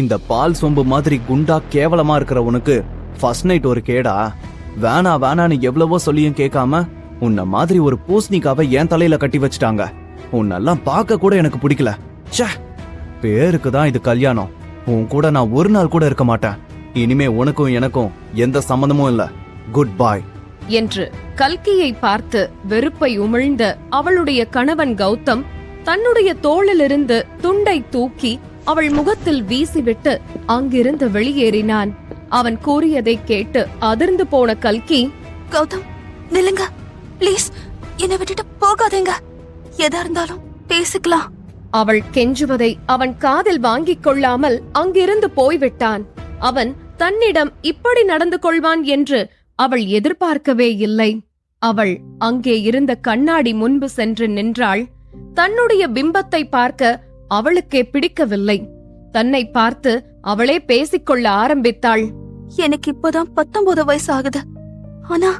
இந்த பால் சொம்பு மாதிரி குண்டா கேவலமா இருக்கிற உனக்கு ஃபர்ஸ்ட் நைட் ஒரு கேடா. வேணா வேணான்னு எவ்வளவோ சொல்லியும் கேட்காம உன்னை மாதிரி ஒரு பூசணிக்காவை என் தலையில கட்டி வச்சுட்டாங்க. உன்னெல்லாம் பார்க்க கூட எனக்கு பிடிக்கல. ச்சே பேருக்கு தான் இது கல்யாணம். உன் கூட நான் ஒரு நாள் கூட இருக்க மாட்டேன். இனிமே உனக்கும் எனக்கும் எந்த சம்மந்தமும் இல்ல. குட் பாய் என்று கல்கியை பார்த்து வெறுப்பை உமிழ்ந்த அவளுடைய கணவன் கௌதம் தன்னுடைய தோளிலிருந்து துண்டை தூக்கி அவள் முகத்தில் வீசிவிட்டு அங்கிருந்து வெளியேறினான். அவன் கூறியதைக் கேட்டு அதிர்ந்து போன கல்கி கௌதம் நில்லுங்க. ப்ளீஸ் என்னை விட்டுட்டு போகாதீங்க. எதா இருந்தாலும் பேசிக்கலாம். அவள் கெஞ்சுவதை அவன் காதில் வாங்கிக் கொள்ளாமல் அங்கிருந்து போய்விட்டான். அவன் தன்னிடம் இப்படி நடந்து கொள்வான் என்று அவள் எதிர்பார்க்கவே இல்லை. அவள் அங்கே இருந்த கண்ணாடி முன்பு சென்று நின்றாள். தன்னுடைய பிம்பத்தை பார்க்க அவளுக்கே பிடிக்கவில்லை. தன்னை பார்த்து அவளே பேசிக்கொள்ள ஆரம்பித்தாள். எனக்கு இப்பதான் பத்தொன்பது வயசு ஆகுது ஆனா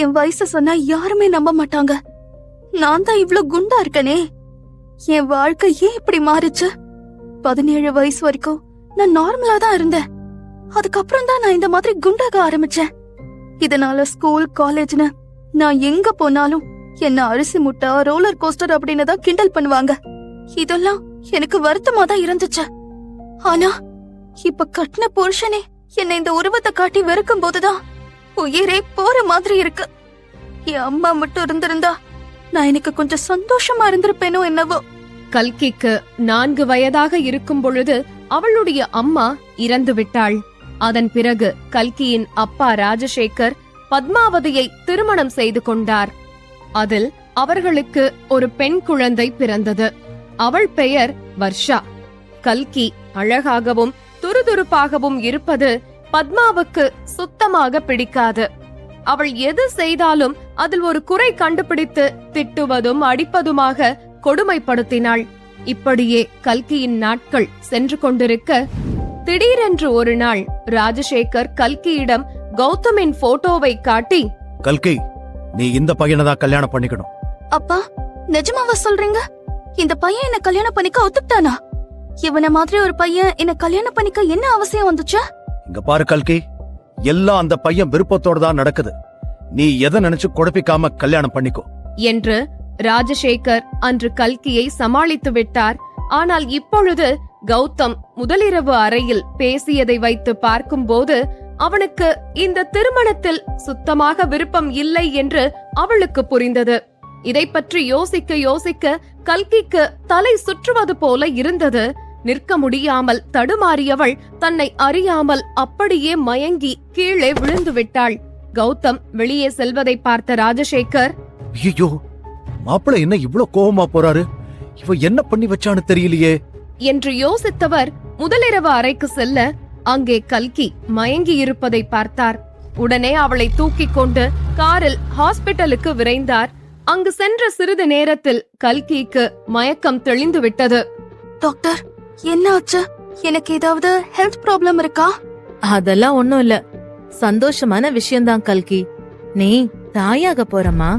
என் வயசு சொன்னா யாருமே நம்ப மாட்டாங்க. நான் தான் இவ்ளோ குண்டா இருக்கனே. என் வாழ்க்கை ஏன் இப்படி மாறுச்சு? பதினேழு வயசு வரைக்கும் நான் நார்மலா தான் இருந்தேன். அதுக்கப்புறம் தான் நான் இந்த மாதிரி குண்டாக ஆரம்பிச்சேன். இதனால ஸ்கூல் காலேஜ்னு நான் எங்க போனாலும் என்ன அரிசி முட்டை ரோலர் கோஸ்டர் அப்படின்னு தான் கிண்டல் பண்ணுவாங்க. இதெல்லாம் எனக்கு வருத்தமா தான் இருந்துச்சு. ஆனா இப்ப கட்டின புருஷனே என்னை இந்த உருவத்தை காட்டி வெறுக்கும் போதுதான் உயிரே போற மாதிரி இருக்கு. என் அம்மா மட்டும் இருந்திருந்தா நான் எனக்கு கொஞ்சம் சந்தோஷமா இருந்திருப்பேனோ என்னவோ. கல்கிக்கு நான்கு வயதாக இருக்கும் பொழுது அவளுடைய அம்மா இறந்து விட்டாள். அதன் பிறகு கல்கியின் அப்பா ராஜசேகர் பத்மாவதியை திருமணம் செய்து கொண்டார். அதில் அவர்களுக்கு ஒரு பெண் குழந்தை பிறந்தது. அவள் பெயர் வர்ஷா. கல்கி அழகாகவும் துருதுருப்பாகவும் இருப்பது பத்மாவுக்கு சுத்தமாக பிடிக்காது. அவள் எது செய்தாலும் அதில் ஒரு குறை கண்டுபிடித்து திட்டுவதும் அடிப்பதுமாக கொடுமைப்படுத்தினாள். இப்படியே கல்கியின் நாட்கள் சென்று கொண்டிருக்க திடீரென்று ஒரு நாள் ராஜசேகர் கல்கியிடம் கௌதமின் போட்டோவை காட்டி கல்கி நீ இந்த பையனை தான் கல்யாணம் பண்ணிக்கணும். அப்பா நிஜமாவா சொல்றீங்க? இந்த பையன் என்ன கல்யாணம் பண்ணிக்க ஒத்துக்கிட்டானா? இவன மாதிரி ஒரு பையன் என்ன கல்யாணம் பண்ணிக்க என்ன அவசியம் வந்துச்சு? இங்க பாரு கல்கி எல்லாம் அந்த பையன் விருப்பத்தோட தான் நடக்குது. நீ எதை நினைச்சு குழப்பிக்காம கல்யாணம் பண்ணிக்கோ. என்று ராஜசேகர் அன்று கல்கியை சமாளித்து விட்டார். ஆனால் இப்பொழுது கௌதம் முதலிரவு அறையில் பேசியதை வைத்து பார்க்கும்போது அவனுக்கு இந்த திருமணத்தில் சுத்தமாக விருப்பம் இல்லை என்று அவளுக்கு புரிந்தது. இதை பற்றி யோசிக்க யோசிக்க கல்கிக்கு தலை சுற்றுவது போல இருந்தது. நிற்க முடியாமல் தடுமாறியவள் தன்னை அறியாமல் அப்படியே மயங்கி கீழே விழுந்து விட்டாள். கௌதம் வெளியே செல்வதை பார்த்த ராஜசேகர் ஐயோ மாப்பிள்ளை என்ன இவ்ளோ கோவமா போறாரு? இவ என்ன பண்ணி வச்சான்னு தெரியலையே. என்று யோசித்தவர் முதலிரவு அறைக்கு செல்ல அங்கே கல்கி மயங்கி இருப்பதை பார்த்தார். உடனே அவளை தூக்கிக் கொண்டு காரில் ஹாஸ்பிட்டலுக்கு விரைந்தார். அங்கு சென்ற சிறிது நேரத்தில் கல்கிக்கு மயக்கம் தெளிந்து விட்டது டாக்டர் என்ன ஆச்சு? எனக்கு ஏதாவது ஹெல்த் ப்ராப்ளம் இருக்கா? அதெல்லாம் ஒண்ணும் இல்ல. சந்தோஷமான விஷயம்தான் கல்கி. நீ தாயாக போறமா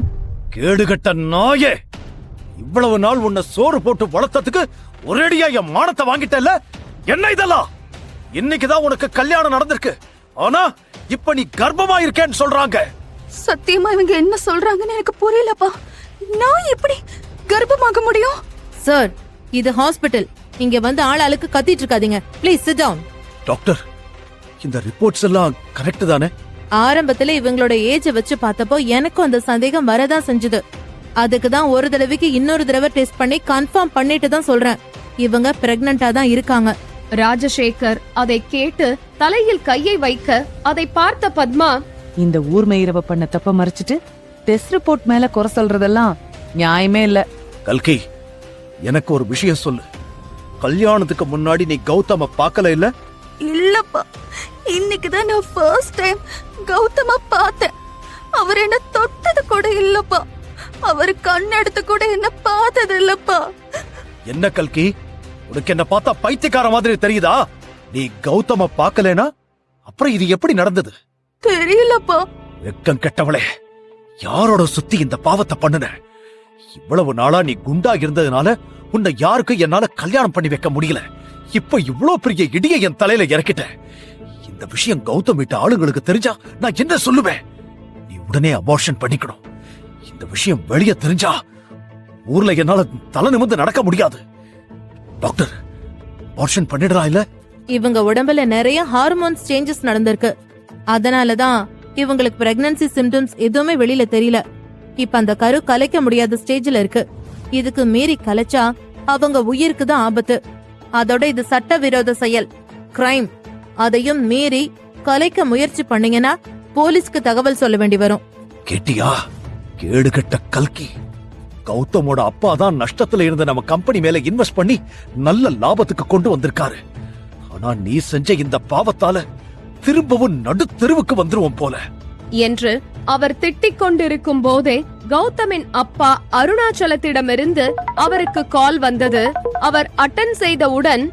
கேடுகட்ட நாயே! இவ்வளவு நாள் உன்னை சோறு போட்டு வளர்த்ததுக்கு ஒரேடியா என் மானத்தை வாங்கிட்டல்ல? என்ன இதெல்லாம் இன்னைக்குதான் உனக்கு கல்யாணம் நடந்திருக்கு. ஆனா இப்ப நீ கர்ப்பமா இருக்கேன்னு சொல்றாங்க. சத்தியமா இவங்க என்ன சொல்றாங்கன்னு எனக்கு புரியலப்பா. நான் எப்படி கர்ப்பமாக முடியும்? சார் இது ஹாஸ்பிடல் இங்க வந்து ஆளாளுக்கு கத்திட்டு இருக்காதீங்க. ப்ளீஸ் சிட் டவுன் டாக்டர் இந்த ரிப்போர்ட்ஸ் எல்லாம் கரெக்ட் தானே? ஆரம்பத்துல இவங்களோட ஏஜ வச்சு பார்த்தப்போ எனக்கும் அந்த சந்தேகம் வரதான் செஞ்சது. அதுக்கு தான் ஒரு தடவைக்கு இன்னொரு தடவை டெஸ்ட் பண்ணி கன்ஃபார்ம் பண்ணிட்டு தான் சொல்றேன். இவங்க பிரெக்னண்டா தான் இருக்காங்க. ராஜசேகர் அதை கேட்டு தலையில் கையை வைக்க அதை பார்த்த பத்மா இந்த ஊர்மை இரவ பண்ண தப்ப மறைச்சிட்டு டெஸ்ட் ரிப்போர்ட் மேல குறை சொல்றதெல்லாம் நியாயமே இல்ல. கல்கி எனக்கு ஒரு விஷயம் சொல்லு. கல்யாணத்துக்கு முன்னாடி நீ கௌதம பார்க்கல இல்ல? இல்லப்பா. இன்னைக்கு தான் நான் ஃபர்ஸ்ட் டைம் கௌதம பார்த்தேன். அவர் என்ன தொட்டது கூட இல்லப்பா. அவர் கண்ணெடுத்து கூட என்ன பார்த்தது இல்லப்பா. என்ன கல்கி உனக்கு என்ன பார்த்தா பைத்தியக்கார மாதிரி தெரியுதா? நீ கௌதம பார்க்கலனா? அப்புறம் இது எப்படி நடந்தது? தெரியலப்பா. வெக்கம் கெட்டவளே யாரோட சுத்தி இந்த பாவத்தை பண்ணுன? இவ்வளவு நாளா நீ குண்டா இருந்ததுனால உன்னை யாருக்கும் என்னால கல்யாணம் பண்ணி வைக்க முடியல. இப்ப இவ்ளோ பெரிய இடியை என் தலையில இறக்கிட்டேன் இந்த விஷயம் கௌதம் வீட்டு ஆளுங்களுக்கு தெரிஞ்சா நான் என்ன சொல்லுவேன்? நீ உடனே அபார்ஷன் பண்ணிக்கணும். இந்த விஷயம் வெளியே தெரிஞ்சா ஊர்ல என்னால தலை நிமிர்ந்து நடக்க முடியாது. டாக்டர் அபார்ஷன் பண்ணிடலாம் இல்ல? இவங்க உடம்புல நிறைய ஹார்மோன்ஸ் சேஞ்சஸ் நடந்திருக்கு. அதனாலதான் இவங்களுக்கு பிரெக்னன்சி சிம்டம்ஸ் எதுவுமே வெளியில தெரியல. இப்ப அந்த கரு கலைக்க முடியாத ஸ்டேஜ்ல இருக்கு. இதுக்கு மீறி கலைச்சா அவங்க உயிருக்கு தான் ஆபத்து. அதோட இது சட்டவிரோத செயல் கிரைம் அதையும் மீறி கலைக்க முயற்சி பண்ணீங்கன்னா போலீஸ்க்கு தகவல் சொல்ல வேண்டி வரும். கேட்டியா? கேடுகட்ட கல்கி. கௌதமோட அப்பா தான் நஷ்டத்துல இருந்த நம்ம கம்பெனி மேல இன்வெஸ்ட் பண்ணி நல்ல லாபத்துக்கு கொண்டு வந்திருக்காரு. ஆனா நீ செஞ்ச இந்த பாவத்தால திரும்பவும் நடு தெருவுக்கு வந்துருவோம் போல. என்று அவர் திட்டிக் கொண்டிருக்கும் போதே கௌதமின் அப்பா அருணாச்சலத்திடமிருந்து அவருக்கு கால் வந்தது. அவர் அட்டன் செய்தவுடன்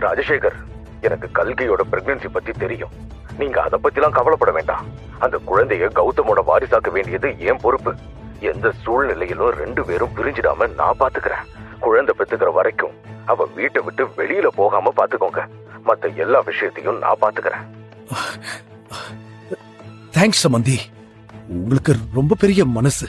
ராஜசேகர் எனக்கு கல்கியோட பிரெக்னன்சி பத்தி தெரியும். நீங்க அத பத்திலாம் கவலைப்பட வேண்டாம். அந்த குழந்தைய கௌதமோட வாரிசாக்க வேண்டியது என் பொறுப்பு. எந்த சூழ்நிலையிலும் ரெண்டு பேரும் பிரிஞ்சிடாம நான் பாத்துக்கிறேன். குழந்தை பெத்துக்கிற வரைக்கும் அவ வீட்டை விட்டு வெளியில போகாம பாத்துக்கோங்க. மத்த எல்லா விஷயத்தையும் நான் பாத்துக்கிறேன். தேங்க்ஸ் சமந்தி உங்களுக்கு ரொம்ப பெரிய மனசு.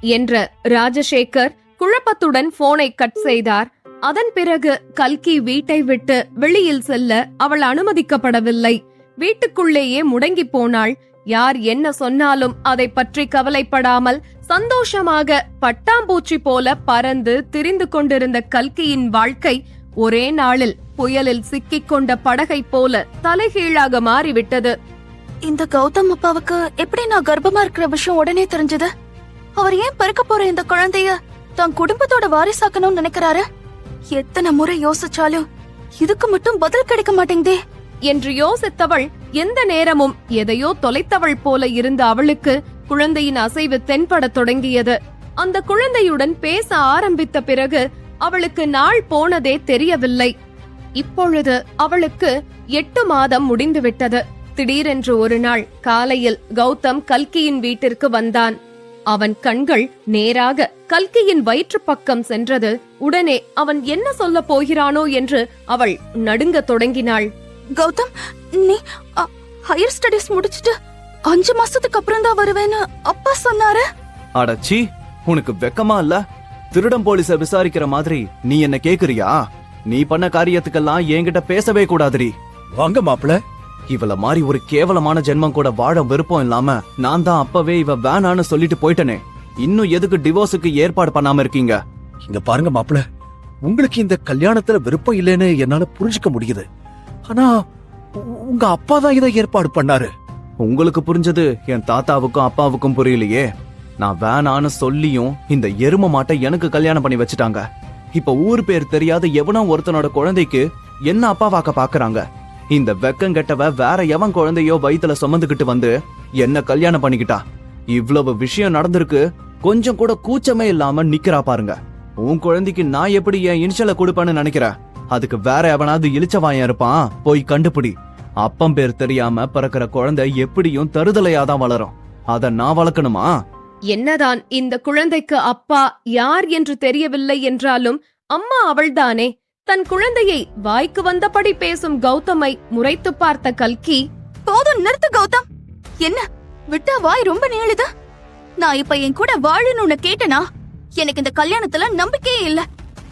என்ற ராஜசேகர் குழப்பத்துடன் போனை கட் செய்தார். அதன் பிறகு கல்கி வீட்டை விட்டு வெளியில் செல்ல அவள் அனுமதிக்கப்படவில்லை. வீட்டுக்குள்ளேயே முடங்கி போனாள். யார் என்ன சொன்னாலும் அதை பற்றி கவலைப்படாமல் சந்தோஷமாக பட்டாம்பூச்சி போல பறந்து திரிந்து கொண்டிருந்த கல்கியின் வாழ்க்கை ஒரே நாளில் புயலில் சிக்கிக் கொண்ட படகை போல தலைகீழாக மாறிவிட்டது. இந்த கௌதம் அப்பாவுக்கு எப்படி நான் கர்ப்பமா இருக்கிற விஷயம் உடனே தெரிஞ்சது? அவர் ஏன் பிறக்க போற இந்த குழந்தைய தன் குடும்பத்தோட வாரிசாக்கணும்னு நினைக்கிறாரு? எத்தனை முறை யோசிச்சாலும் இதுக்கு மட்டும் பதில் கிடைக்க மாட்டேங்குதே. என்று யோசித்தவள் எந்த நேரமும் எதையோ தொலைத்தவள் போல இருந்த அவளுக்கு குழந்தையின் அசைவு தென்படத் தொடங்கியது. அந்த குழந்தையுடன் பேச ஆரம்பித்த பிறகு அவளுக்கு நாள் போனதே தெரியவில்லை. இப்பொழுது அவளுக்கு எட்டு மாதம் முடிந்துவிட்டது. திடீரென்று ஒரு நாள் காலையில் கௌதம் கல்கியின் வீட்டிற்கு வந்தான். அவன் கண்கள் நேராக கல்கியின் வயிற்றுப் பக்கம் சென்றது. உடனே அவன் என்ன சொல்லப் போகிறானோ என்று அவள் நடுங்கத் தொடங்கினாள். கௌதம் நீ ஹையர் ஸ்டடீஸ் முடிச்சிட்டு அஞ்சு மாசத்துக்கு அப்புறம் தான் வருவேன்னு அப்பா சொன்னாரு. அடச்சி உனக்கு வெக்கமா இல்ல? திருடம் போலீஸ விசாரிக்கிற மாதிரி நீ என்ன கேக்குறியா? நீ பண்ண காரியத்துக்கெல்லாம் என்கிட்ட பேசவே கூடாதுடி. வாங்க மாப்பிள. இவள மாதிரி ஒரு கேவலமான ஜென்மம் கூட வாழ விருப்பம் இல்லாம நான் தான் அப்பவே இவ வேணான்னு சொல்லிட்டு போயிட்டனே. இன்னும் எதுக்கு டிவோர்ஸுக்கு ஏற்பாடு பண்ணாம இருக்கீங்க? இங்க பாருங்க மாப்பிள. உங்களுக்கு இந்த கல்யாணத்துல விருப்பம் இல்லைன்னு என்னால புரிஞ்சுக்க முடியுது. ஆனா உங்க அப்பா தான் இதை ஏற்பாடு பண்ணாரு. உங்களுக்கு புரிஞ்சது? என் தாத்தாவுக்கும் அப்பாவுக்கும் புரியலையே. நான் வேணான்னு சொல்லியும் இந்த எரும மாட்டை எனக்கு கல்யாணம் பண்ணி வச்சுட்டாங்க. இப்ப ஊர் பேர் தெரியாத எவனோ ஒருத்தனோட குழந்தைக்கு என்ன அப்பாவாக்க பாக்குறாங்க? இந்த வெக்கங்கெட்டவ வேற எவன் குழந்தையோ வயித்துல சுமந்துகிட்டு வந்து என்ன கல்யாணம் பண்ணிக்கிட்டா? இவ்வளவு விஷயம் நடந்திருக்கு கொஞ்சம் கூட கூச்சமே இல்லாம நிக்கிறா பாருங்க. உன் குழந்தைக்கு நான் எப்படி என் இனிஷலை கொடுப்பேன்னு நினைக்கிறேன் அதுக்கு வேற எவனாவது இழிச்சவாயன் இருப்பான்? போய் கண்டுபிடி. அப்பம் பேர் தெரியாம பிறக்கிற குழந்தை எப்படியும் தருதலையாதான் வளரும். அத நான் வளர்க்கணுமா? என்னதான் இந்த குழந்தைக்கு அப்பா யார் என்று தெரியவில்லை என்றாலும் அம்மா அவள்தானே. தன் குழந்தையை வாய்க்கு வந்தபடி பேசும் கௌதமை முறைத்து பார்த்த கல்கி போதும் நிறுத்து கௌதம். என்ன விட்டா வாய் ரொம்ப நீளுது? நான் இப்ப என் கூட வாழணும்னு கேட்டனா? எனக்கு இந்த கல்யாணத்துல நம்பிக்கையே இல்ல.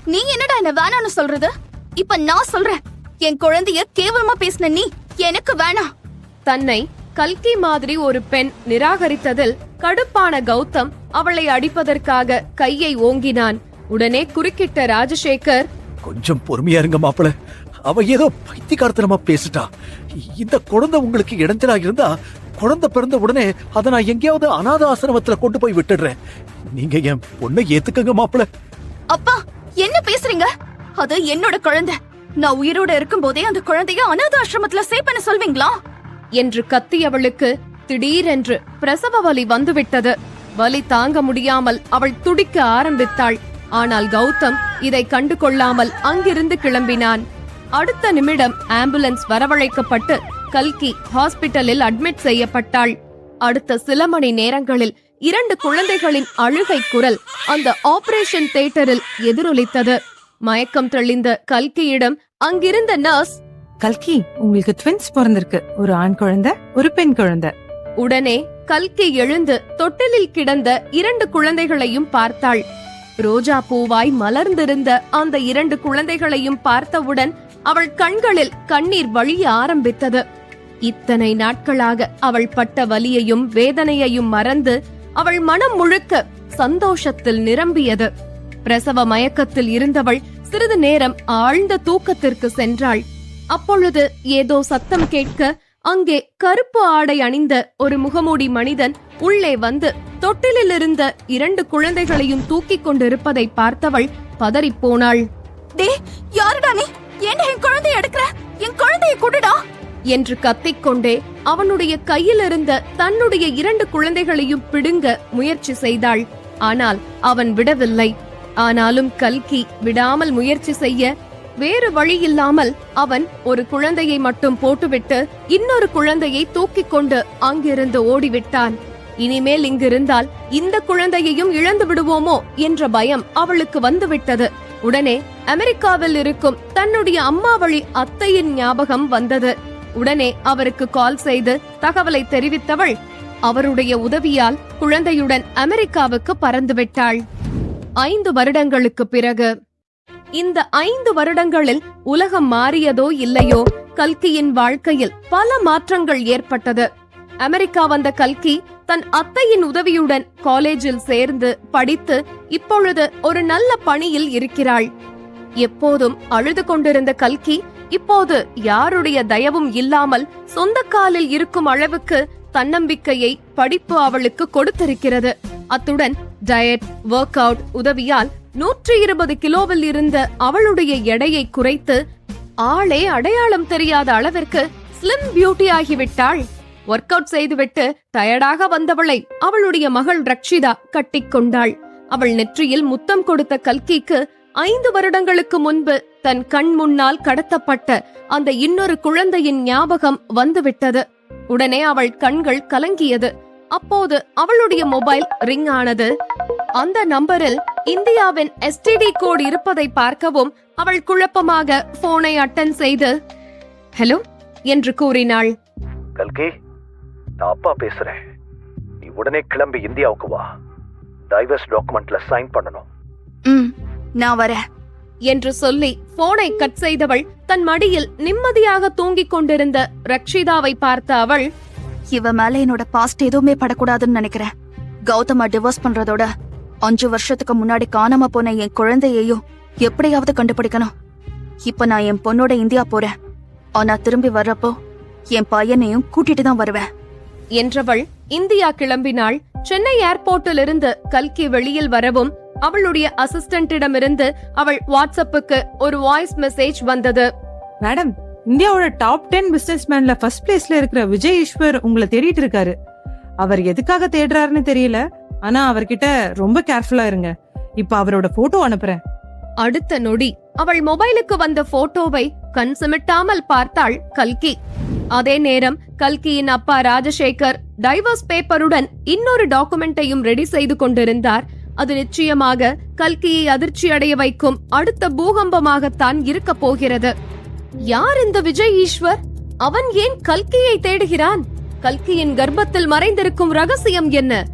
நீ என்னடா என்ன வேணாம்னு சொல்றது? இப்ப நான் சொல்றேன் என் குழந்தைய கேவலமா பேசின நீ எனக்கு வேணாம். தன்னை கல்கி மாதிரி ஒரு பெண் நிராகரித்ததில் கடுப்பான கௌதம் அவளை அடிப்பதற்காக கையை ஓங்கினான். உடனே குறுக்கிட்ட ராஜசேகர் கொஞ்சம் பொறுமையா இருங்க மாப்பிள. அவ ஏதோ பைத்தியக்காரத்தனமா பேசிட்டா. இந்த குழந்தை உங்களுக்கு இடைஞ்சலா இருந்தா குழந்தை பிறந்த உடனே அதை நான் எங்கேயாவது அனாத ஆசிரமத்துல கொண்டு போய் விட்டுடுறேன். நீங்க என் பொண்ணை ஏத்துக்கங்க மாப்பிள. அப்பா என்ன பேசுறீங்க? அது என்னோட குழந்தை. நான் உயிரோட இருக்கும் போதே அந்த குழந்தைய அனாத ஆசிரமத்துல சேப்பன சொல்வீங்களா? என்று கத்தியவளுக்கு திடீரென்று பிரசவ வலி வந்துவிட்டது. வலி தாங்க முடியாமல் அவள் துடிக்க ஆரம்பித்தாள். ஆனால் கௌதம் இதை கண்டு கொள்ளாமல் அங்கிருந்து கிளம்பினான். அடுத்த நிமிடம் ஆம்புலன்ஸ் வரவழைக்கப்பட்டு கல்கி ஹாஸ்பிட்டலில் அட்மிட் செய்யப்பட்டாள். அடுத்த சில மணி நேரங்களில் இரண்டு குழந்தைகளின் அழுகை குரல் அந்த ஆபரேஷன் தியேட்டரில் எதிரொலித்தது. மயக்கம் தெளிந்த கல்கியிடம் அங்கிருந்த நர்ஸ் கல்கி உங்களுக்கு ட்வின்ஸ் பிறந்திருக்கு. ஒரு ஆண் குழந்தை ஒரு பெண் குழந்தை. உடனே கல்கி எழுந்து தொட்டிலில் கிடந்த இரண்டு குழந்தைகளையும் பார்த்தாள். ரோஜா பூவாய் மலர்ந்திருந்த அந்த இரண்டு குழந்தைகளையும் பார்த்தவுடன் அவள் கண்களில் கண்ணீர் வழிய ஆரம்பித்தது. இத்தனை நாட்களாக அவள் பட்ட வலியையும் வேதனையையும் மறந்து அவள் மனம் முழுக்க சந்தோஷத்தில் நிரம்பியது. பிரசவ மயக்கத்தில் இருந்தவள் சிறிது நேரம் ஆழ்ந்த தூக்கத்திற்கு சென்றாள். அப்பொழுது ஏதோ சத்தம் கேட்க அங்கே கருப்பு ஆடை அணிந்த ஒரு முகமூடி மனிதன் உள்ளே வந்து தொட்டிலில் இருந்த இரண்டு குழந்தைகளையும் தூக்கிக் கொண்டிருப்பதை பார்த்தவள் பதறிப் போனாள். டே யாருடா நீ? ஏன்டா என் குழந்தைய எடுக்கிற? என் குழந்தைய குடுடா? என்று கத்திக்கொண்டே அவனுடைய கையில் இருந்த தன்னுடைய இரண்டு குழந்தைகளையும் பிடுங்க முயற்சி செய்தாள். ஆனால் அவன் விடவில்லை. ஆனாலும் கல்கி விடாமல் முயற்சி செய்ய வேறு வழியில்லாமல் அவன் ஒரு குழந்தையை மட்டும் போட்டுவிட்டு இன்னொரு குழந்தையை தூக்கிக் கொண்டு அங்கிருந்து ஓடிவிட்டான். இனிமேல் இங்கிருந்தால் இந்த குழந்தையையும் இழந்து விடுவோமோ என்ற பயம் அவளுக்கு வந்துவிட்டது. உடனே அமெரிக்காவில் இருக்கும் தன்னுடைய அம்மா வழி அத்தையின் ஞாபகம் வந்தது. உடனே அவருக்கு கால் செய்து தகவலை தெரிவித்தவள் அவருடைய உதவியால் குழந்தையுடன் அமெரிக்காவுக்கு பறந்துவிட்டாள். ஐந்து வருடங்களுக்கு பிறகு இந்த ஐந்து வருடங்களில் உலகம் மாறியதோ இல்லையோ கல்கியின் வாழ்க்கையில் பல மாற்றங்கள் ஏற்பட்டது. அமெரிக்கா வந்த கல்கி தன் அத்தையின் உதவியுடன் காலேஜில் சேர்ந்து படித்து இப்பொழுது ஒரு நல்ல பணியில் இருக்கிறாள். எப்போதும் அழுது கொண்டிருந்த கல்கி இப்போது யாருடைய தயவும் இல்லாமல் சொந்த காலில் இருக்கும் அளவுக்கு தன்னம்பிக்கையை படிப்பு அவளுக்கு கொடுத்திருக்கிறது. அத்துடன் டயட் ஒர்க் அவுட் உதவியால் நூற்றி இருபது கிலோவில் இருந்த அவளுடைய எடையை குறைத்து ஆளே அடையாளம் தெரியாத அளவிற்கு ஸ்லிம் பியூட்டி ஆகிவிட்டாள். ஒர்க் அவுட் செய்துவிட்டு டயர்டாக வந்தவளை அவளுடைய மகள் ரக்ஷிதா கட்டிக்கொண்டாள் அவள் நெற்றியில் முத்தம் கொடுத்த கல்கிக்கு ஐந்து வருடங்களுக்கு முன்பு தன் கண் முன்னால் கடத்தப்பட்ட அந்த இன்னொரு குழந்தையின் ஞாபகம் வந்துவிட்டது. உடனே அவள் கண்கள் கலங்கியது. அப்போது அவளுடைய மொபைல் ரிங் ஆனது. அந்த நம்பரில் இந்தியாவின் எஸ்டிடி கோட் இருப்பதை பார்க்கவும் அவள் குழப்பமாக போனை அட்டன் செய்து ஹலோ என்று கூறினாள். கல்கி நான் அப்பா பேசுறேன். நீ உடனே கிளம்பி இந்தியாவுக்கு வா. டைவர்ஸ் டாக்குமெண்ட்ல சைன் பண்ணணும். ம் நான் வரேன். என்று சொல்லி போனை கட் செய்தவள் தன் மடியில் நிம்மதியாக தூங்கிக் கொண்டிருந்த ரக்ஷிதாவை பார்த்த அவள் இவ மேல என்னோட பாஸ்ட் எதுவுமே படக்கூடாதுன்னு நினைக்கிறேன். கௌதம டிவோர்ஸ் பண்றதோட அஞ்சு வருஷத்துக்கு முன்னாடி காணாம போன என் குழந்தையையும் எப்படியாவது கண்டுபிடிக்கணும். இப்ப நான் என் பொண்ணோட இந்தியா போறேன். ஆனா திரும்பி வர்றப்போ என் பையனையும் கூட்டிட்டு தான் வருவேன். என்றவள் இந்தியா கிளம்பினாள். சென்னை ஏர்போர்ட்டில் இருந்து கல்கி வெளியில் வரவும் அவளுடைய அசிஸ்டன்ட்டிடமிருந்து அவள் வாட்ஸ்அப்புக்கு ஒரு வாய்ஸ் மெசேஜ் வந்தது. மேடம் இந்தியாவோட டாப் டென் பிசினஸ் மேன்ல ஃபர்ஸ்ட் பிளேஸ்ல இருக்கிற விஜய் ஈஸ்வர் உங்களை தேடிட்டு இருக்காரு. அவர் எதுக்காக தேடுறாருன்னு தெரியல. ஆனா அவர்கிட்ட ரொம்ப கேர்ஃபுல்லா இருங்க. இப்ப அவரோட போட்டோ அனுப்புறேன். அடுத்த நொடி. அவள் மொபைலுக்கு வந்த போட்டோவை கண் சிமிட்டாமல் பார்த்தாள் கல்கி. அதே நேரம் கல்கியின் அப்பா ராஜசேகர் டைவர்ஸ் பேப்பருடன் இன்னொரு டாக்குமெண்டையும் ரெடி செய்து கொண்டிருந்தார். அது நிச்சயமாக கல்கியை அதிர்ச்சி அடைய வைக்கும் அடுத்த பூகம்பமாகத்தான் இருக்க போகிறது. யார் இந்த விஜய் ஈஸ்வர்? அவன் ஏன் கல்கியை தேடுகிறான்? கல்கியின் கர்ப்பத்தில் மறைந்திருக்கும் ரகசியம் என்ன?